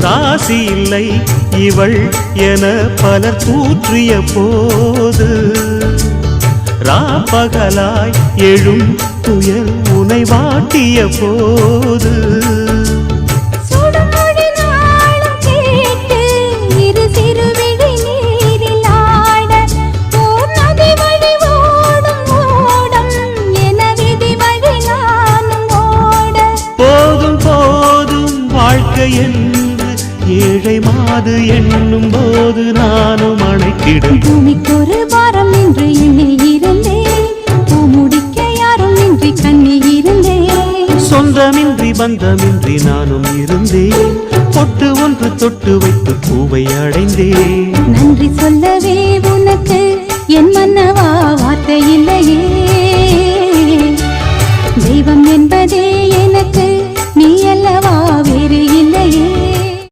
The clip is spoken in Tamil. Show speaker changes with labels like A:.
A: ராசி இல்லை. இவள் என பலர் தூற்றிய போது ராப்பகலாய் எழும் துயல் உனை வாட்டிய போது.
B: சுடுமொழி நாளும் கேட்டு இரு சிறுவிழி நீரில் ஆட ஓர் நதி வழி ஓடும் ஓடம் என
A: இயற்கை மாது எண்ணும் போது நானும் அழைத்திடும்
B: பூமிக்கு ஒரு வாரம் என்று என்னை இருந்தேன் முடிக்க யாரும் இன்றி கண்ணி இருந்தேன்
A: சொந்தமின்றி பந்தமின்றி நானும் இருந்தேன் பொட்டு ஒன்று தொட்டு வைத்து பூவை அடைந்தேன்
B: நன்றி சொல்லவே உனக்கு என் மன்னவா வார்த்தை இல்லையே. தெய்வம் என்பதே